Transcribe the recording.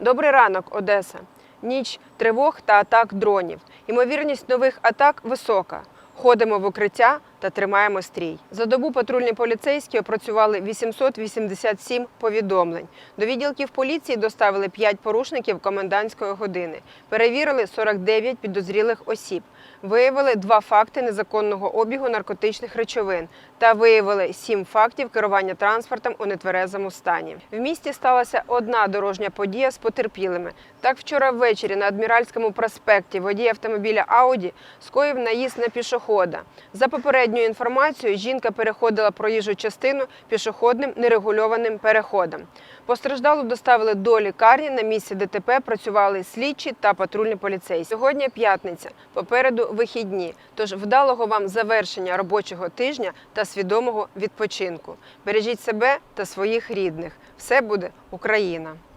Добрий ранок, Одеса. Ніч тривог та атак дронів. Ймовірність нових атак висока. Ходимо в укриття та тримаємо стрій. За добу патрульні поліцейські опрацювали 887 повідомлень. До відділків поліції доставили 5 порушників комендантської години. Перевірили 49 підозрілих осіб. Виявили два факти незаконного обігу наркотичних речовин та виявили 7 фактів керування транспортом у нетверезому стані. В місті сталася одна дорожня подія з потерпілими. Так вчора ввечері на Адміральському проспекті водій автомобіля Ауді скоїв наїзд на пішохода. За попередньою інформацією, жінка переходила проїжджу частину пішохідним нерегульованим переходом. Постраждалу доставили до лікарні. На місці ДТП працювали слідчі та патрульні поліцейські. Сьогодні п'ятниця, попереду вихідні. Тож вдалого вам завершення робочого тижня та свідомого відпочинку. Бережіть себе та своїх рідних. Все буде Україна!